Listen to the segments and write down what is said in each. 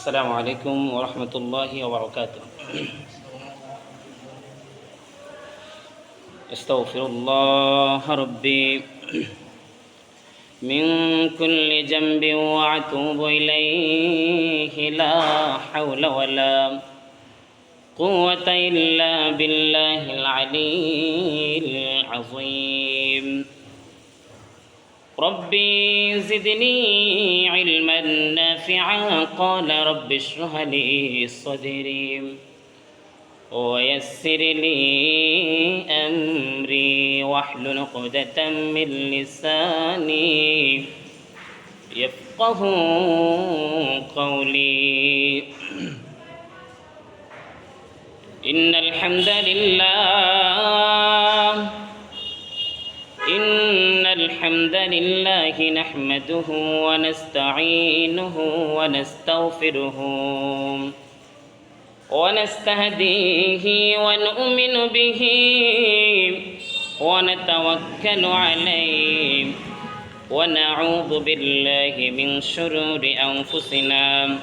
السلام عليكم ورحمة الله وبركاته. استغفر الله ربي. من كل جنب وأتوب إليه. لا حول ولا قوة إلا بالله العلي العظيم. ربي زدني علما نافعا قال رب اشرح لي صدري ويسر لي أمري واحلل عقدة من لساني يفقه قولي. إن الحمد لله الحمد لله نحمده ونستعينه ونستغفره ونستهديه ونؤمن به ونتوكل عليه ونعوذ بالله من شرور أنفسنا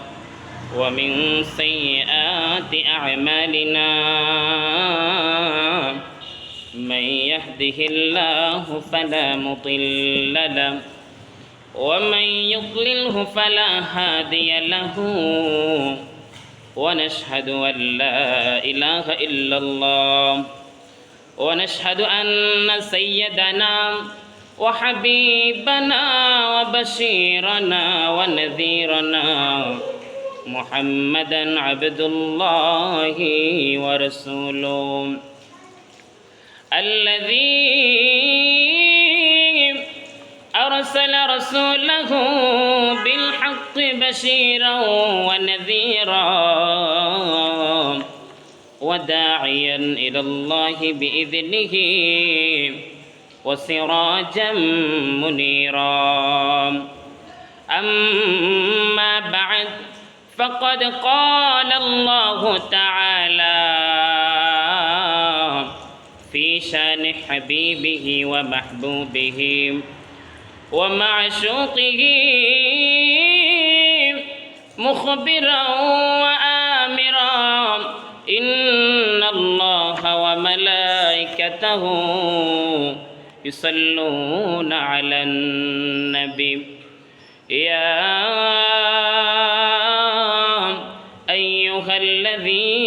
ومن سيئات أعمالنا من يهده الله فلا مضل له ومن يضلله فلا هادي له ونشهد أن لا إله إلا الله ونشهد أن سيدنا وحبيبنا وبشيرنا ونذيرنا محمدا عبد الله ورسوله. الذي أرسل رسوله بالحق بشيرا ونذيرا وداعيا إلى الله بإذنه وسراجا منيرا. أما بعد فقد قال الله تعالى في شأن حبيبه ومحبوبه ومعشوقه مخبرا وآمرا. إن الله وملائكته يصلون على النبي. يا أيها الذين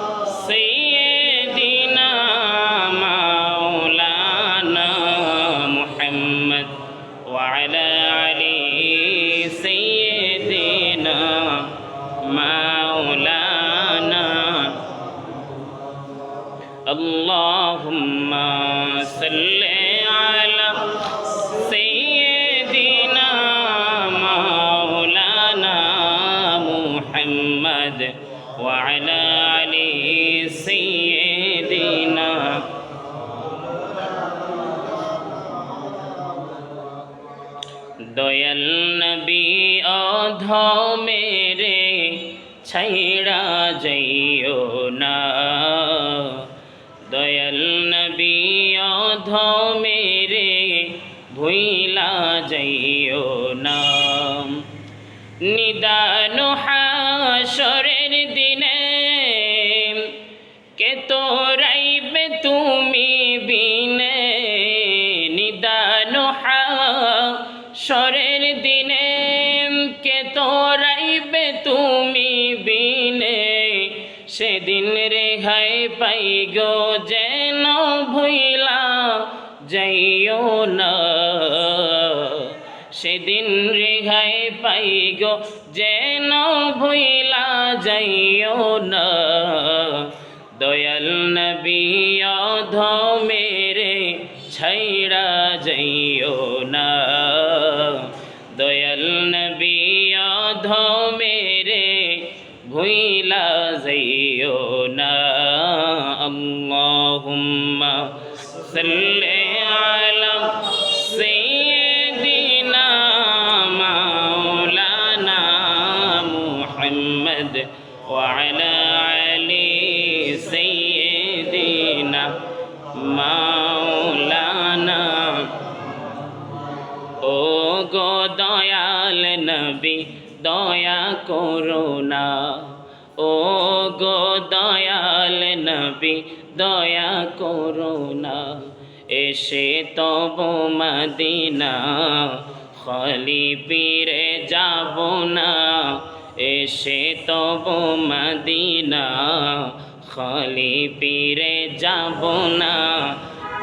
নিদান হাসরের সেদিন রেহাই পাই গো, যেন ভুইলা যাইও না। দয়াল নবী অধ মেরে ছাইড়া যাইও না। দয়াল নবী অধ মেরে ভুইলা যাইও না। আল্লাহুম্মা সাল্লি আলা وعلى علي سيدنا مولانا ও গো দয়াল নবী দয়া করুণা ও গো দয়াল নবী দয়া করুণা এসে তব মদিনা খলি পীরে যাব না এসে তব মদিনা, খালি পীরে যাব না।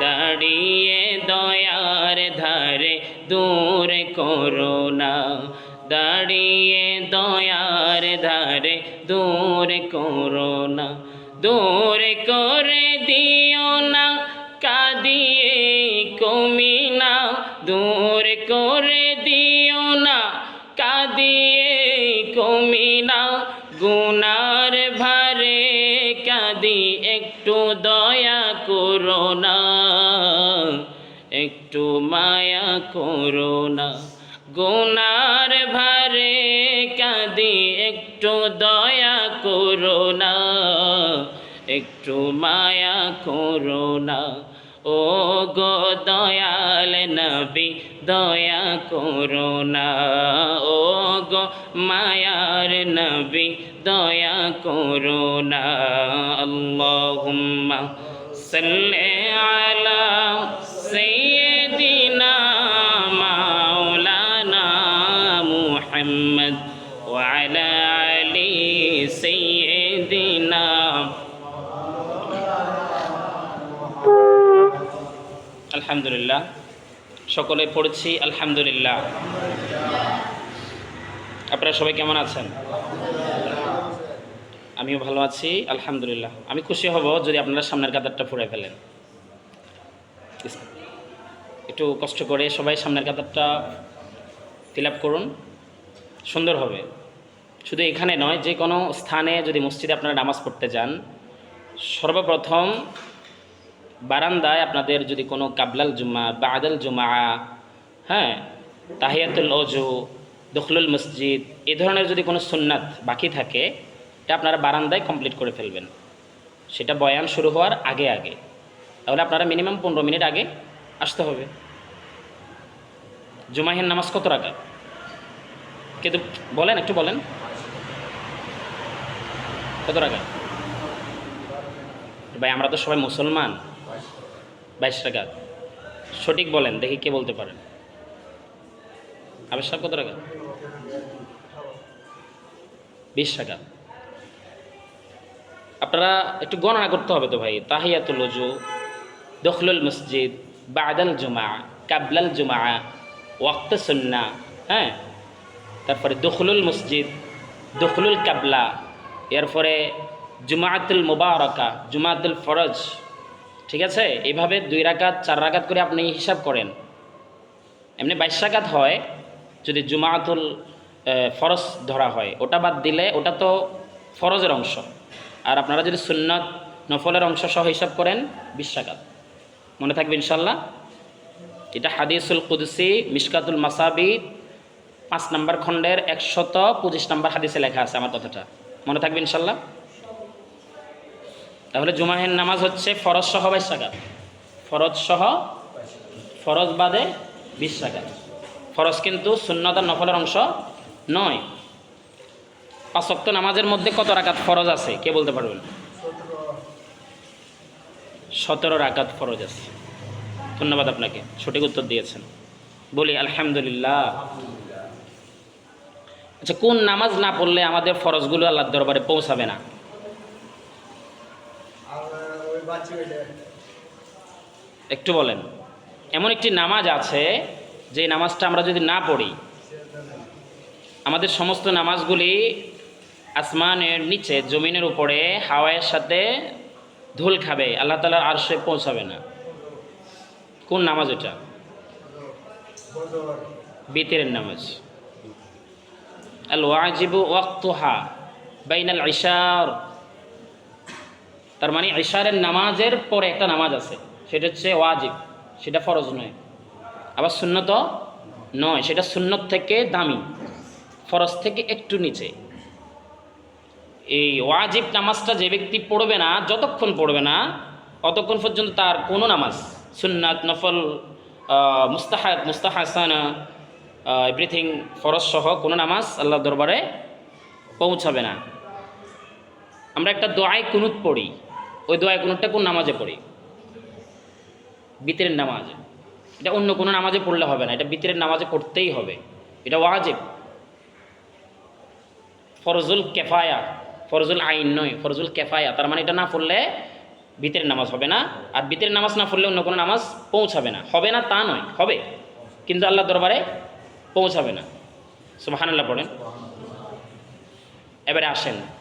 দাঁড়িয়ে দয়ার ধারে দূর করোনা দাঁড়িয়ে দয়ার ধারে দূর করোনা দূর করে দিও না, কাঁদিয়ে কমিনা দূর করে গুনার ভারে কাঁদি, একটু দয়া করো না, একটু মায়া করো না। গুনার ভারে কাঁদি, একটু দয়া করো না, একটু মায়া করো না। ও গো দয়াল নবী, দয়া করো না। ও গো মায়ার নবী, দয়া করো না। আল্লাহুম্মা সাল্লি আলা সাইয়্যিদিনা মাওলানা মুহাম্মদ ওয়া আলা আলি সাইয়্যিদিনা আলহামদুলিল্লাহ। সকলে পড়েছি আলহামদুলিল্লাহ। আপনারা সবাই কেমন আছেন? আমিও ভালো আছি, আলহামদুলিল্লাহ। আমি খুশি হব যদি আপনারা সামনের কাতারটা ফুরে ফেলেন। একটু কষ্ট করে সবাই সামনের কাতারটা ফিল করুন। সুন্দর হবে। শুধু এখানে নয়, যে কোনো স্থানে যদি মসজিদে আপনারা নামাজ পড়তে যান, সর্বপ্রথম বারান্দায় আপনাদের যদি কোনো কাবলাল জুমা বা আদাল জুমা হ্যাঁ তাহিয়াতুল অজু দখলুল মসজিদ, এ ধরনের যদি কোনো সুন্নাত বাকি থাকে, এটা আপনারা বারান্দায় কমপ্লিট করে ফেলবেন। সেটা বয়ান শুরু হওয়ার আগে আগে। তাহলে আপনারা মিনিমাম পনেরো মিনিট আগে আসতে হবে। জুমাহের নামাজ কত রাখা কিন্তু বলেন একটু বলেন। কত টাকা ভাই, আমরা তো সবাই মুসলমান। বাইশ টাকা। সঠিক বলেন, দেখি কে বলতে পারেন। আবেশ কত টাকা? বিশ টাকা। আপনারা একটু গণনা করতে হবে তো ভাই। তাহিয়াতুল অজু দখলুল মসজিদ, বাদাল জুমা, কাবলাল জুমা, ওয়াক্ত সুন্না হ্যাঁ? তারপরে দখলুল মসজিদ, দখলুল কাবলা, এরপরে জুমাতুল মুবারকা, জুমাতুল ফরজ ঠিক আছে? এইভাবে দুই রাকাত, চার রাকাত করে আপনি হিসাব করেন। এমনি বাইশ রাকাত হয়, যদি জুমাতুল ফরজ ধরা হয়, ওটা বাদ দিলে ওটা তো ফরজের অংশ। আর আপনারা যদি সুন্নত নফলের অংশ সহ হিসাব করেন, বিশ রাকাত। মনে থাকবে ইনশাল্লাহ এটা হাদিসুল কুদসি, মিশকাতুল মাসাবি পাঁচ নম্বর খণ্ডের একশত পঁচিশ নম্বর হাদিসে লেখা আছে আমার কথাটা। মনে থাকবে ইনশাল্লাহ তাহলে জুমাহের নামাজ হচ্ছে ফরজ সহ বাইশ ফরজ সহ ফরজ বাদে বিশ ফরজ কিন্তু শূন্যতার নফলের অংশ নয়। পাঁচক্ত নামাজের মধ্যে কত রাকাত ফরজ আছে? কে বলতে পারবেন? সতেরো রাকাত ফরজ আছে। ধন্যবাদ আপনাকে, সঠিক উত্তর দিয়েছেন। বলি, আলহামদুলিল্লাহ। আচ্ছা কোন নামাজ না পড়লে আমাদের ফরজগুলো আল্লাহর দরবারে পৌঁছাবে না? একটু বলেন। এমন একটি নামাজ আছে, যে নামাজটা আমরা যদি না পড়ি, আমাদের সমস্ত নামাজগুলি আসমানের নিচে, জমিনের উপরে হাওয়ায়ের সাথে ধুল খাবে, আল্লাহ তালার আরশে পৌঁছাবে না। কোন নামাজ ওটা বিতিরের নামাজ। আল ওয়াজিবু ওয়াক্তুহা বাইনাল ইশার। তার মানে ইশারের নামাজের পরে একটা নামাজ আছে। সেটা হচ্ছে ওয়াজিব, সেটা ফরজ নয়। আবার সুন্নত নয়, সেটা সুন্নত থেকে দামি, ফরজ থেকে একটু নিচে। এই ওয়াজিব নামাজটা যে ব্যক্তি পড়বে না, যতক্ষণ পড়বে না অতক্ষণ পর্যন্ত তার কোনো নামাজ, সুন্নাত, নফল মুস্তাহাদ মুস্তাহাসানা এভরিথিং ফরজ সহ কোনো নামাজ আল্লাহ দরবারে পৌঁছাবে না। আমরা একটা দোয়ায় কুনুত পড়ি। ওই দোয়ায় কোনোটা কোন নামাজে পড়ি? বিতরের নামাজ। এটা অন্য কোনো নামাজে পড়লে হবে না, এটা বিতরের নামাজে পড়তেই হবে। এটা ওয়াজেব। ফরজুল কেফায়া, ফরজুল আইন নয়, ফরজুল কেফায়া। তার মানে এটা না পড়লে ভিতরের নামাজ হবে না, আর ভিতরের নামাজ না পড়লে অন্য কোনো নামাজ পৌঁছাবে না। হবে না তা নয়, হবে। কিন্তু আল্লাহ দরবারে পৌঁছাবে না। সুবাহান্লাহ পড়েন। এবারে আসেন।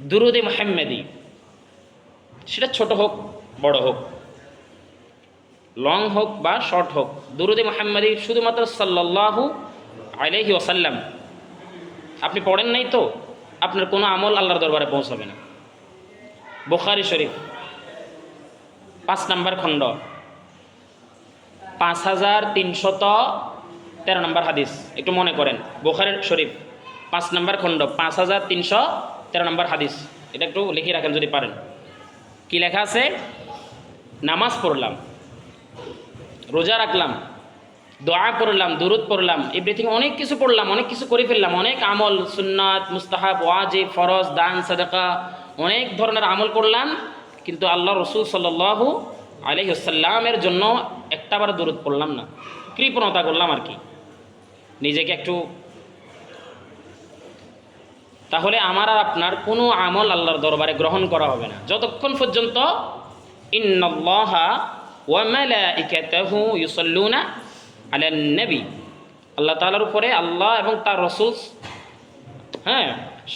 দুরুদে মোহাম্মেদি। সেটা ছোট হোক, বড় হোক। লং হোক বা শর্ট হোক, দুরুদে মোহাম্মদি শুধুমাত্র সাল্লাল্লাহু আলাইহি ওসাল্লাম আপনি পড়েন নাই তো, আপনার কোনো আমল আল্লাহর দরবারে পৌঁছাবে না। বোখারি শরীফ, পাঁচ নাম্বার খণ্ড। পাঁচ হাজার তিনশত তেরো নম্বর হাদিস, একটু মনে করেন। বোখারের শরীফ, পাঁচ নাম্বার খণ্ড, পাঁচ হাজার তিনশো তেরো নম্বর হাদিস। এটা একটু লিখে রাখেন যদি পারেন। কি লেখা আছে? নামাজ পড়লাম, রোজা রাখলাম, দোয়া পড়লাম দুরুদ পড়লাম এভরিথিং অনেক কিছু পড়লাম, অনেক কিছু করে ফেললাম, অনেক আমল, সুন্নাত, মুস্তাহাব ওয়াজে ফরজ, দান, সাদাকা, অনেক ধরনের আমল করলাম, কিন্তু আল্লাহ রসুল সাল্লাহু আলহিসাল্লামের জন্য একটাবার দূরত পড়লাম না। কৃপণতা করলাম আর কি। নিজেকে একটু তাহলে আমার আর আপনার কোনো আমল আল্লাহর দরবারে গ্রহণ করা হবে না। যতক্ষণ পর্যন্ত আল্লাহ তাআলার উপরে আল্লাহ এবং তার রসুল হ্যাঁ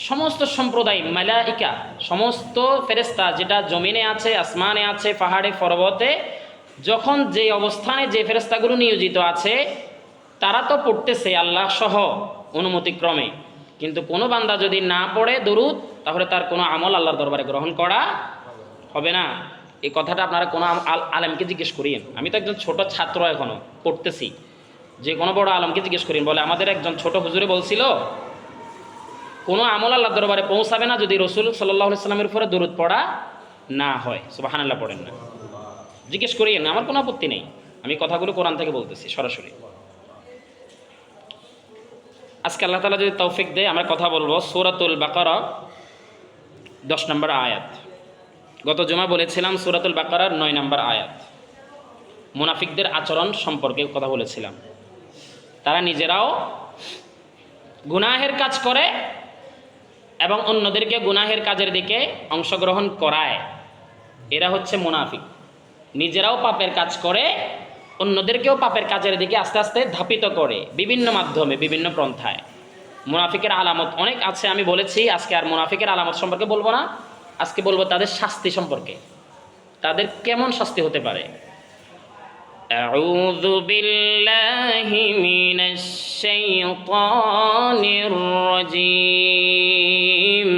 সমস্ত সম্প্রদায়, মালাইকা, সমস্ত ফেরেস্তা যেটা জমিনে আছে, আসমানে আছে, পাহাড়ে, পর্বতে, যখন যে অবস্থানে যে ফেরেস্তাগুলো নিয়োজিত আছে, তারা তো পড়তেছে আল্লাহ সহ অনুমতিক্রমে। কিন্তু কোনো বান্দা যদি না পড়ে দরুদ, তাহলে তার কোনো আমল আল্লাহর দরবারে গ্রহণ করা হবে না। এই কথাটা আপনারা কোনো আলেমকে জিজ্ঞেস করিয়েন। আমি তো একজন ছোট ছাত্র এখনও পড়তেছি। যে কোনো বড় আলমকে জিজ্ঞেস করিন বলে, আমাদের একজন ছোট হুজুরে বলছিল, কোনো আমল আল্লাহ দরবারে পৌঁছাবে না যদি রসুল সাল্লাহ সাল্লামের উপরে দরুদ পড়া না হয়। সুবাহান আল্লাহ পড়েন না। জিজ্ঞেস করিয়েন, আমার কোনো আপত্তি নেই। আমি কথাগুলো কোরআন থেকে বলতেছি, সরাসরি। আজকে আল্লাহ তালা যদি তৌফিক দেয়, আমরা কথা বলব সুরাতুল বাকারা, দশ নম্বর আয়াত। গত জমা বলেছিলাম সুরাতুল বাকারার নয় নম্বর আয়াত। মুনাফিকদের আচরণ সম্পর্কে কথা বলেছিলাম। তারা নিজেরাও গুনাহের কাজ করে এবং অন্যদেরকে গুনাহের কাজের দিকে অংশগ্রহণ করায়। এরা হচ্ছে মুনাফিক। নিজেরাও পাপের কাজ করে অন্যদেরকেও পাপের কাজের দিকে আস্তে আস্তে ধাপিত করে বিভিন্ন মাধ্যমে বিভিন্ন পন্থায় মুনাফিকের আলামত অনেক আছে আমি বলেছি আজকে আর মুনাফিকের আলামত সম্পর্কে বলবো না আজকে বলবো তাদের শাস্তি সম্পর্কে তাদের কেমন শাস্তি হতে পারে أعوذ بالله من الشيطان الرجيم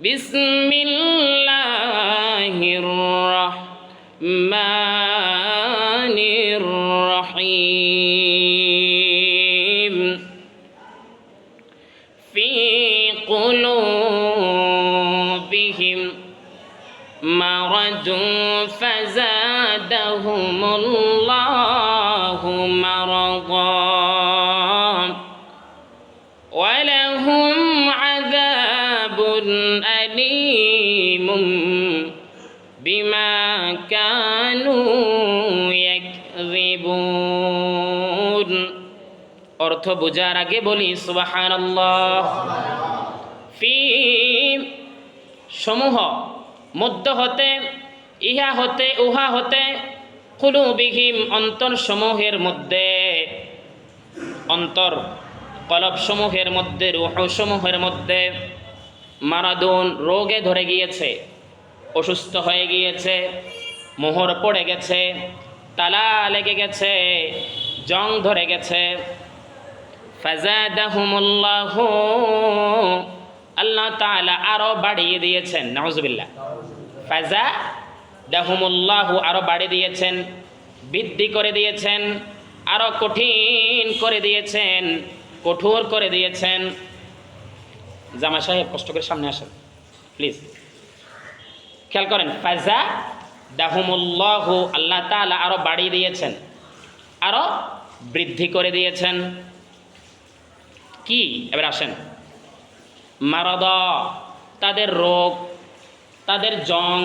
بسم الله الرحمن অর্থ বোঝার আগে বলি সুবাহান ফি সমূহ, মধ্য হতে, ইহা হতে, উহা হতে, কুলুবিহীম অন্তর সমূহের মধ্যে, অন্তর কলব সমূহের মধ্যে রুহ সমূহের মধ্যে মারাদুন রোগে ধরে গিয়েছে, অসুস্থ হয়ে গিয়েছে, মোহর পড়ে গেছে, তালা লেগে গেছে, জং ধরে গেছে ফাজাদাহুমুল্লাহ, আল্লাহ তাআলা আরও বাড়িয়ে দিয়েছেন, নাউজুবিল্লাহ। ফাজা দাহুমুল্লাহু আরও বাড়িয়ে দিয়েছেন, বৃদ্ধি করে দিয়েছেন, আরও কঠিন করে দিয়েছেন, কঠোর করে দিয়েছেন। জামা সাহেব, কষ্ট করে সামনে আসেন, প্লিজ। খেয়াল করেন ফাজা দাহুমুল্লাহ আল্লাহ তাআলা আরও বাড়িয়ে দিয়েছেন, আরও বৃদ্ধি করে দিয়েছেন। কি? এবার আসেন। মারদ, তাদের রোগ, তাদের জং,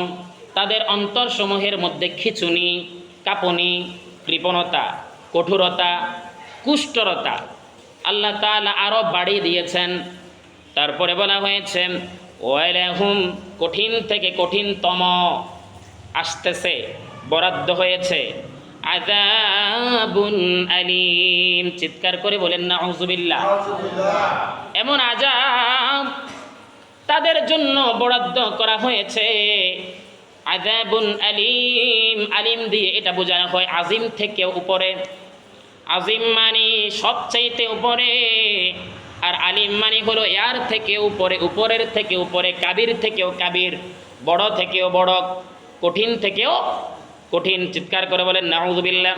তাদের অন্তরসমূহের মধ্যে খিচুনি, কাঁপনি, কৃপণতা, কঠোরতা, কুষ্ঠরতা আল্লাহ তাআলা আরও বাড়িয়ে দিয়েছেন। তারপরে বলা হয়েছে, ওয়াইলাহুম, কঠিন থেকে কঠিনতম আসতেছে, বরাদ্দ হয়েছে। আজাবুন আলিম। চিৎকার করে বলেন না হুজুবিল্লাহ এমন আজাব তাদের জন্য বরাদ্দ করা হয়েছে। আজাবুন আলিম আলিম দিয়ে এটা বোঝানো হয় আজিম থেকে উপরে। আজিম মানে সবচাইতে উপরে আর আলিম মানে হলো এর থেকে উপরে উপরের থেকে উপরে কাবির থেকেও কাবির বড় থেকেও বড় কঠিন থেকেও কঠিন চিৎকার করে বলেন নাউজুবিল্লাহ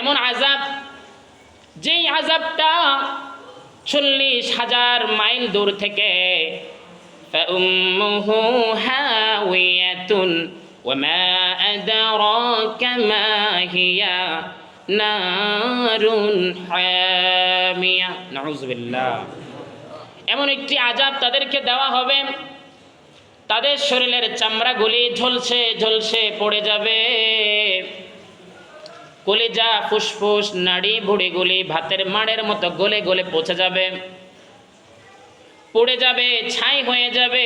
এমন আজাব যেই আজাবটা চল্লিশ হাজার মাইল দূর থেকে فأمه هاوية وما أدراك ما هي نار حامية نعوذ بالله এমন একটি আজাব তাদেরকে দেওয়া হবে তাদের শরীরের চামড়াগুলি ঝলসে ঝলসে পড়ে যাবে। কলিজা, ফুসফুস, নাড়ি ভুড়িগুলি ভাতের মাড়ের মতো গলে গলে পচে যাবে। পড়ে যাবে, ছাই হয়ে যাবে।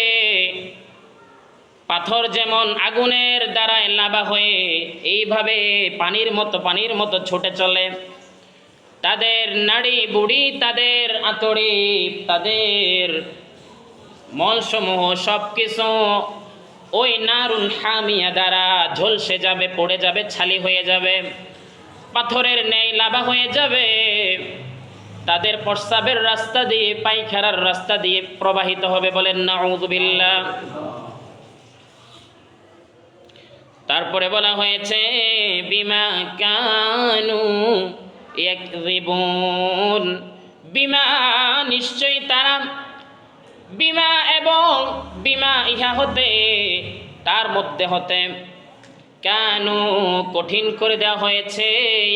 পাথর যেমন আগুনের দ্বারায় লাভা হয়ে এইভাবে পানির মতো পানির মতো ছুটে চলে। তাদের নাড়ি বুড়ি তাদের আতড়ি, তাদের মলসমূহ সব কিছু ওই নারুল হামিয়া দ্বারা ঝলসে যাবে, পড়ে যাবে, ছালি হয়ে যাবে, পাথরের ন্যায় লাভা হয়ে যাবে। তাদের প্রস্রাবের রাস্তা দিয়ে, পায়খানার রাস্তা দিয়ে প্রবাহিত হবে বলেন, নাউযুবিল্লাহ। তারপরে বলা হয়েছে, বিমা কানু ইয়াকযিবুন। বিমা নিশ্চয়ই তারা বিমা এবং বিমা ইহা হতে, তার মধ্যে হতে কেন কঠিন করে দেওয়া হয়েছে?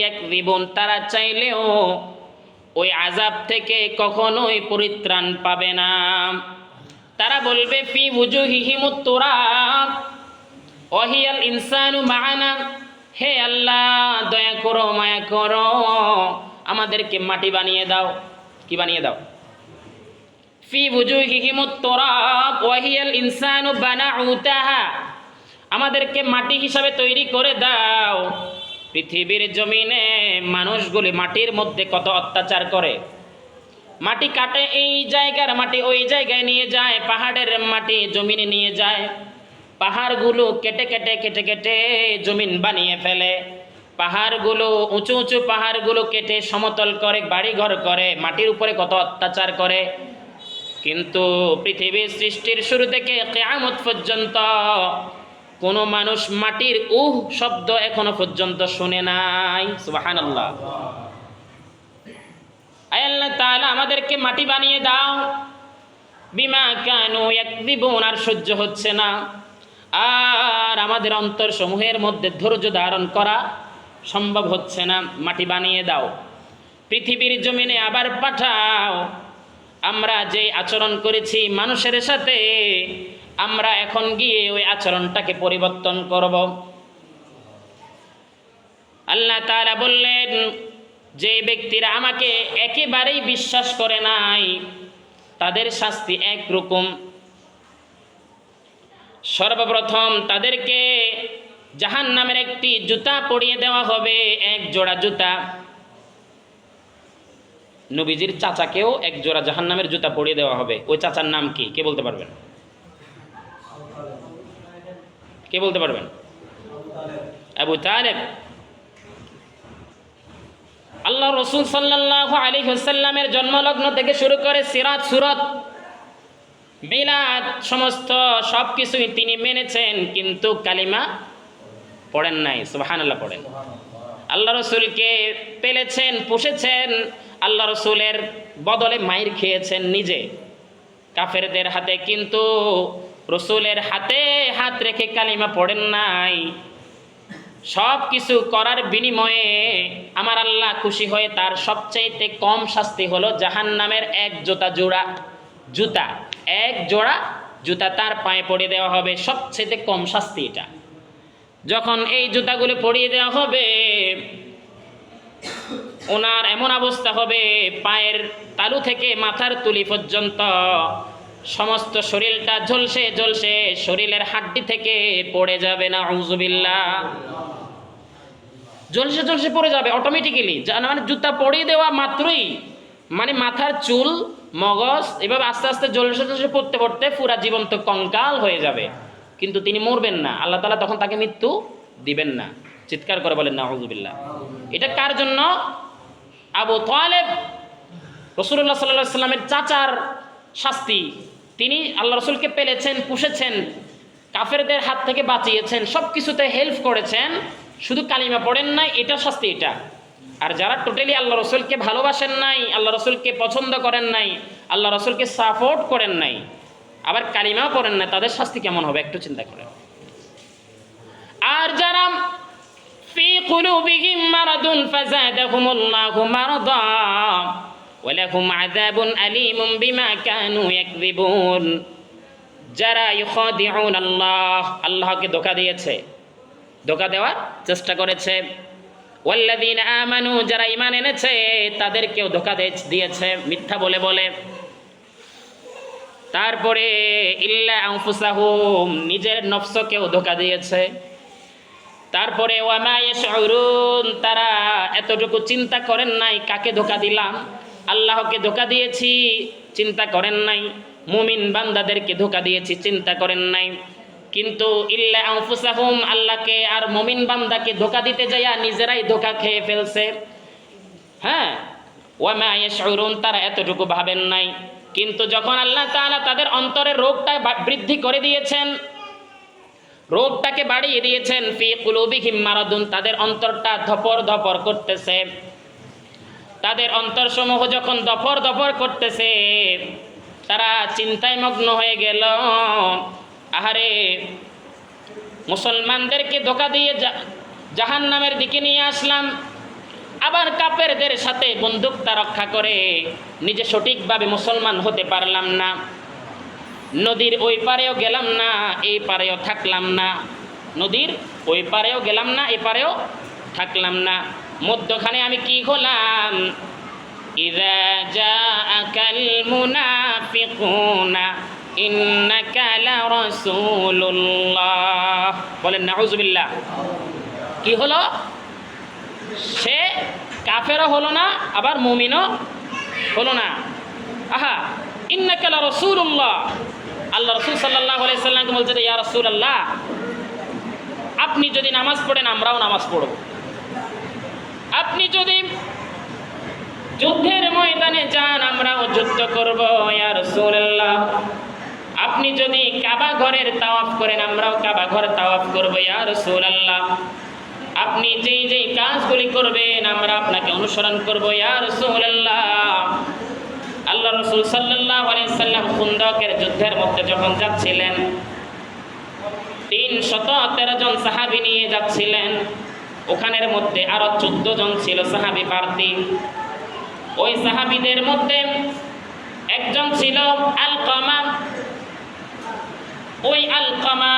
এক জীবন তারা চাইলেও ওই আজাব থেকে কখনোই পরিত্রাণ পাবে না। তারা বলবে, ফি বুঝু হিহিমু তোরা অহিয়াল ইনসানু মানা হে আল্লাহ, দয়া করো, মায়া করো, আমাদেরকে মাটি বানিয়ে দাও। কি বানিয়ে দাও? ইনসানু আমাদেরকে মাটি হিসাবে তৈরি করে দাও। পৃথিবীর জমিনে মানুষগুলি মাটির মধ্যে কত অত্যাচার করে। মাটি কাটে এই জায়গার মাটি ওই জায়গায় নিয়ে যায়, পাহাড়ের মাটি জমিনে নিয়ে যায়। পাহাড়গুলো কেটে কেটে কেটে কেটে জমিন বানিয়ে ফেলে। পাহাড়গুলো, উঁচু উঁচু পাহাড়গুলো কেটে সমতল করে, বাড়িঘর করে, মাটির উপরে কত অত্যাচার করে। কিন্তু পৃথিবীর সৃষ্টির শুরু থেকে কেয়ামত পর্যন্ত কোনো মানুষ মাটির উহ শব্দ এখনও পর্যন্ত শুনে নাই। সুবাহান তাআলা, আমাদেরকে মাটি বানিয়ে দাও। বিমা কানু একদিবন আর সহ্য হচ্ছে না। আর আমাদের অন্তর সমূহের মধ্যে ধৈর্য ধারণ করা সম্ভব হচ্ছে না। মাটি বানিয়ে দাও। পৃথিবীর জমিনে আবার পাঠাও। আমরা যে আচরণ করেছি মানুষের সাথে, আমরা এখন গিয়ে ওই আচরণটাকে পরিবর্তন করব। আল্লাহ তাআলা বললেন, যে ব্যক্তিরা আমাকে একেবারেই বিশ্বাস করে নাই, তাদের শাস্তি একরকম। সর্বপ্রথম তাদেরকে জাহান নামের একটি জুতা পরিয়ে দেওয়া হবে, এক জোড়া জুতা। নবীজির চাচাকেও এক জোড়া জাহান নামের জুতা পরিয়ে দেওয়া হবে। ওই চাচার নাম কি? কে বলতে পারবেন? কে বলতে পারবেন? আবু আল্লাহ রসুল সাল্লাহ আলী হুসাল্লামের জন্মলগ্ন থেকে শুরু করে সিরাত, সুরত বিলাদ সমস্ত সব কিছুই তিনি মেনেছেন, কিন্তু কালিমা পড়েন নাই। সুবাহানাল্লাহ পড়েন। আল্লাহ রসুলকে পেলেছেন, পুষেছেন আল্লাহ রসুলের বদলে মাইর খেয়েছেন নিজে। কাফেরদের হাতে কিন্তু রসুলের হাতে হাত রেখে কালিমা পড়েন নাই। সব কিছু করার বিনিময়ে আমার আল্লাহ খুশি হয়ে তার সবচাইতে কম শাস্তি হলো জাহান নামের এক জোতা জোড়া জুতা। এক জোড়া জুতা তার পায়ে পরিয়ে দেওয়া হবে সবচেয়ে কম শাস্তি এটা। যখন এই জুতাগুলো পরিয়ে দেওয়া হবে ওনার এমন অবস্থা হবে, পায়ের তালু থেকে মাথার তুলি পর্যন্ত সমস্ত শরীরটা ঝলসে ঝলসে শরীরের হাড্ডি থেকে পড়ে যাবে না উজুবিল্লাহ ঝলসে ঝলসে পড়ে যাবে অটোমেটিক্যালি মানে জুতা পরিয়ে দেওয়া মাত্রই মানে মাথার চুল, মগজ, এভাবে আস্তে আস্তে ঝলসে ঝলসে পড়তে পড়তে পুরা জীবন্ত কঙ্কাল হয়ে যাবে। কিন্তু তিনি মরবেন না। আল্লাহ তালা তখন তাকে মৃত্যু দিবেন না। চিৎকার করে বলেন না হজুবিল্লাহ এটা কার জন্য? আবু তোয়ালেব রসুল্লাহ সাল্লাহ সাল্লামের চাচার শাস্তি। তিনি আল্লাহ রসুলকে পেলেছেন, পুষেছেন, কাফেরদের হাত থেকে বাঁচিয়েছেন সব কিছুতে হেল্প করেছেন, শুধু কালিমা পড়েন নাই, এটা শাস্তি এটা। আর যারা টোটালি আল্লাহ রসুলকে ভালোবাসেন নাই, আল্লাহ রসুলকে পছন্দ করেন নাই, আল্লাহ রসুলকে সাপোর্ট করেন নাই, আবার কালিমাও পড়েন না তাদের শাস্তি কেমন হবে একটু চিন্তা করেন। আর যারা قلوبهم مرض فزادهم الله مرضا ولهم عذاب أليم بما كانوا يكذبون যারা ইউখাদিউন আল্লাহ আল্লাহকে ধোকা দিয়েছে ধোকা দেওয়ার চেষ্টা করেছে ওয়াল্লাযীন আমানু যারা ঈমান এনেছে তাদেরকেও ধোকা দে- দিয়েছে মিথ্যা বলে বলে তারপরে ইল্লা আনফুসাহুম নিজের নফসকেও ধোকা দিয়েছে তারপরে তারা এতটুকু চিন্তা করেন নাই কাকে ধোকা দিলাম। আল্লাহকে ধোকা দিয়েছি, চিন্তা করেন নাই। মুমিন বান্দাদেরকে ধোকা দিয়েছি, চিন্তা করেন নাই। কিন্তু ইল্লা আনফুসাহুম, আল্লাহকে আর মুমিন বান্দাকে ধোকা দিতে যাইয়া নিজেরাই ধোকা খেয়ে ফেলছে। হ্যাঁ? ওয়ামায়েশরুন তারা এতটুকু ভাবেন নাই। কিন্তু যখন আল্লাহ তাআলা তাদের অন্তরের রোগটা বৃদ্ধি করে দিয়েছেন রোগটাকে বাড়িয়ে দিয়েছেন, ফি কুলুবিহিম মারাদুন, তাদের অন্তরটা ধপর ধপর করতেছে। তাদের অন্তরসমূহ যখন দফর দফর করতেছে, তারা চিন্তায় মগ্ন হয়ে গেল। আহারে, মুসলমানদেরকে ধোকা দিয়ে জাহান নামের দিকে নিয়ে আসলাম। আবার কাপেরদের সাথে বন্দুকতা রক্ষা করে নিজে সঠিকভাবে মুসলমান হতে পারলাম না। নদীর ওই পারেও গেলাম না, এই পারেও থাকলাম না। নদীর ওই পারেও গেলাম না এই পারেও থাকলাম না। মধ্যখানে আমি কি হলাম? ইদা জাআকাল মুনাফিকুনা ইন্নাকা লারাসূলুল্লাহ। বলেন, নাউজুবিল্লাহ। কি হলো? সে কাফেরও হলো না, আবার মুমিনও হলো না। আহা ইন্নাকালা রসুল্লাহ আল্লাহ রসুল সাল্লাহ আলাইসাল্লামকে বলছে ইয়া রসুল আল্লাহ আপনি যদি নামাজ পড়েন, আমরাও নামাজ পড়ব। আপনি যদি যুদ্ধের ময়দানে যান, আমরাও যুদ্ধ করব, ইয়া রসুল্লাহ আপনি যদি কাবা ঘরের তাওয়াফ করেন, আমরাও কাবা ঘর তাওয়াফ করব, ইয়া রসুল আল্লাহ আপনি যেই যেই কাজগুলি করবেন, আমরা আপনাকে অনুসরণ করব, ইয়া রসুল আল্লাহ রসুল সাল্লাহ সাল্লাম খুন্দকের যুদ্ধের মধ্যে যখন যাচ্ছিলেন, তিন শত তেরো জন সাহাবি নিয়ে যাচ্ছিলেন। ওখানের মধ্যে আরও চোদ্দ জন ছিল সাহাবি প্রার্থী। ওই সাহাবিদের মধ্যে একজন ছিল আল কামা ওই আল কামা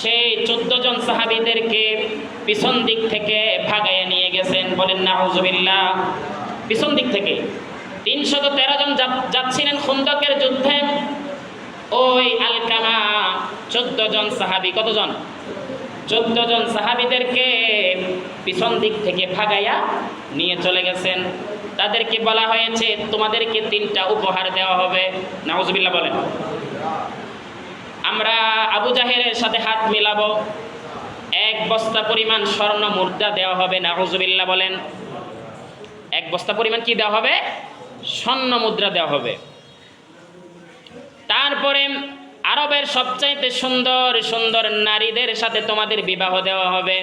সেই চোদ্দ জন সাহাবিদেরকে পিছন দিক থেকে ভাগাইয়া নিয়ে গেছেন। বলেন না পিছন দিক থেকে। তিনশত তেরো জন যাচ্ছিলেন খুন্দকের যুদ্ধে। ওই আলকামা চোদ্দ জন সাহাবি। কতজন? চোদ্দ জন সাহাবিদেরকে পিছন দিক থেকে ভাগাইয়া নিয়ে চলে গেছেন। তাদেরকে বলা হয়েছে, তোমাদেরকে তিনটা উপহার দেওয়া হবে। নাউজুবিল্লাহ বলেন। আমরা আবু জাহেরের সাথে হাত মিলাবো। এক বস্তা পরিমাণ স্বর্ণ মুদ্রা দেওয়া হবে। নাউজুবিল্লাহ বলেন। এক বস্তা পরিমাণ কি দেওয়া হবে? স্বর্ণ মুদ্রা দেওয়া হবে। তারপরে আরবের সবচাইতে সুন্দর সুন্দর নারীদের সাথে তোমাদের বিবাহ দেওয়া হবে।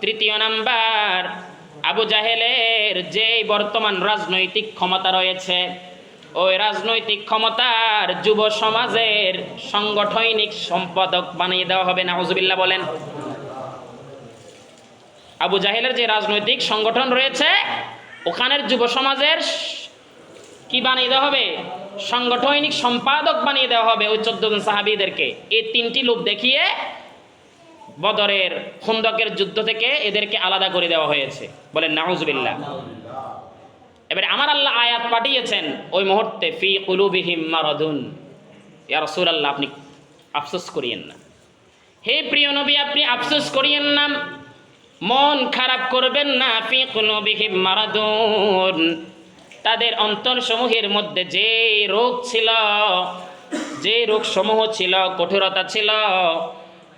তৃতীয় নাম্বার, আবু জাহেলের যে বর্তমান রাজনৈতিক ক্ষমতা রয়েছে, ওই রাজনৈতিক ক্ষমতার যুব সমাজের সাংগঠনিক সম্পাদক বানিয়ে দেওয়া হবে। না হুজুবিল্লাহ বলেন। আবু জাহেলের যে রাজনৈতিক সংগঠন রয়েছে, ওখানের যুব সমাজের কি বানিয়ে দেওয়া হবে? সাংগঠনিক সম্পাদক বানিয়ে দেওয়া হবে ওই চোদ্দ জন সাহাবিদেরকে। এই তিনটি লোক দেখিয়ে বদরের খুন্দকের যুদ্ধ থেকে এদেরকে আলাদা করে দেওয়া হয়েছে। বলেন নাউজবিল্লাহ এবারে আমার আল্লাহ আয়াত পাঠিয়েছেন, ওই মুহূর্তে ফি কুলুবিহিম মারাদুন। ইয়া রাসূলুল্লাহ, আপনি আফসোস করিয়েন না। হে প্রিয় নবী, আপনি আফসোস করিয়েন না। মন খারাপ করবেন না। ফি কুলুবিহিম মারাদুন। তাদের অন্তরসমূহের মধ্যে যে রোগ ছিল, যে রোগ সমূহ ছিল, কঠোরতা ছিল,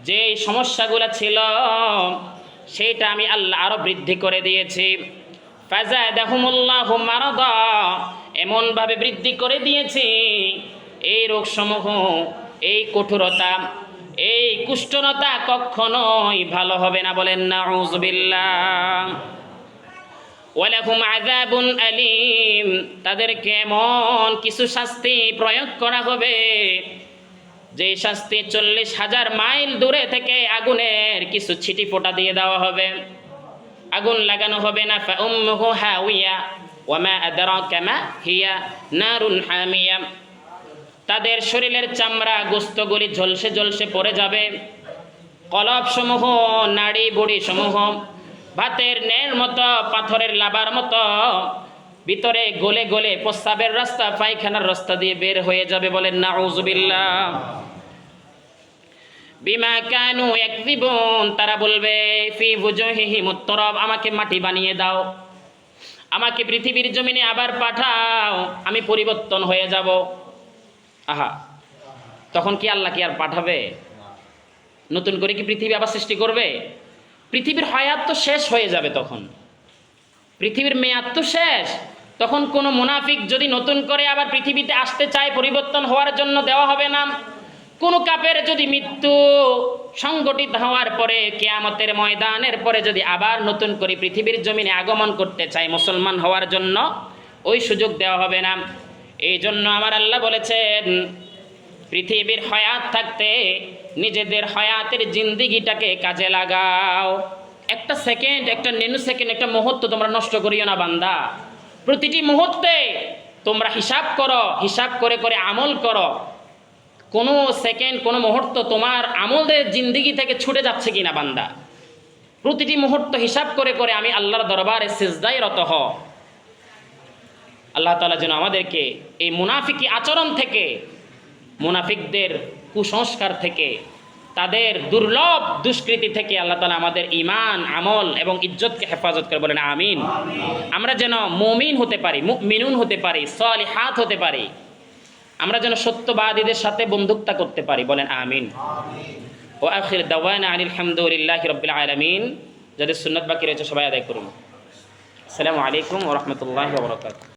যে সমস্যাগুলো ছিল, সেটা আমি আল্লাহ আরও বৃদ্ধি করে দিয়েছি। ফাজাদাহুমুল্লাহু মারাদা, এমনভাবে বৃদ্ধি করে দিয়েছি, এই রোগসমূহ, এই কঠোরতা, এই কুষ্ঠনতা কখনোই ভালো হবে না বলেন না ওয়ালাহুম আযাবুন আলিম। তাদেরকে এমন কিছু শাস্তি প্রয়োগ করা হবে? যে শাস্তি চল্লিশ হাজার মাইল দূরে থেকে আগুনের কিছু ছিটি ফোঁটা দিয়ে দেওয়া হবে। আগুন লাগানো হবে না। ফাউম্মুহু হাউইয়া ওয়ামা আদরাকা মা হিয়া, নারুন হামিয়া। তাদের শরীরের চামড়া গোস্তগুলি ঝলসে ঝলসে পড়ে যাবে। কলব সমূহ নাড়ি বুড়ি সমূহ ভাতের নের মতো, পাথরের লাবার মতো, ভিতরে গলে গলে প্রস্তাবের রাস্তা, পায়খানার রাস্তা দিয়ে বের হয়ে যাবে বলেন, নাউজুবিল্লাহ। বিমা কানু একদিবন তারা বলবে, ফি বুজুহিহিম উত্তরব, আমাকে মাটি বানিয়ে দাও। আমাকে পৃথিবীর জমিনে আবার পাঠাও, আমি পরিবর্তন হয়ে যাব। আহা, তখন কি আল্লাহ কি আর পাঠাবে? নতুন করে কি পৃথিবী আবার সৃষ্টি করবে? পৃথিবীর হায়াত তো শেষ হয়ে যাবে তখন। পৃথিবীর মেয়াদ তো শেষ। তখন কোনো মুনাফিক যদি নতুন করে আবার পৃথিবীতে আসতে চায়, পরিবর্তন হওয়ার জন্য দেওয়া হবে না। কোনো কাপের যদি মৃত্যু সংগঠিত হওয়ার পরে, কেয়ামতের ময়দানের পরে যদি আবার নতুন করে পৃথিবীর জমিনে আগমন করতে চায়, মুসলমান হওয়ার জন্য, ওই সুযোগ দেওয়া হবে না। এই জন্য আমার আল্লাহ বলেছেন, পৃথিবীর হয়াত থাকতে নিজেদের হয়াতের জিন্দিগিটাকে কাজে লাগাও। একটা সেকেন্ড, একটা নেনু সেকেন্ড, একটা মুহূর্ত তোমরা নষ্ট করিও না বান্দা। প্রতিটি মুহূর্তে তোমরা হিসাব করো, হিসাব করে করে আমল করো। কোনো সেকেন্ড, কোনো মুহূর্ত তোমার আমলের জিন্দিগি থেকে ছুটে যাচ্ছে কিনা বান্দা? প্রতিটি মুহূর্ত হিসাব করে করে আমি আল্লাহর দরবারে সিজদাই রত হ। আল্লাহ তালা যেন আমাদেরকে এই মুনাফিকি আচরণ থেকে মুনাফিকদের কুসংস্কার থেকে, তাদের দুর্লভ দুষ্কৃতি থেকে আল্লাহ তালা আমাদের ইমান আমল এবং ইজ্জতকে হেফাজত করে বলেন, আমিন। আমরা যেন মমিন হতে পারি মিনুন হতে পারি হাত হতে পারি, আমরা যেন সত্যবাদীদের সাথে বন্ধুত্ব করতে পারি, বলেন, আমিন। ও আখির দাওয়ানা আনিল হামদুলিল্লাহ রবিল আলমিন। যাদের সুন্নত বাকি রয়েছে, সবাই আদায় করুন। আসসালামু আলাইকুম ও রহমতুল্লাহ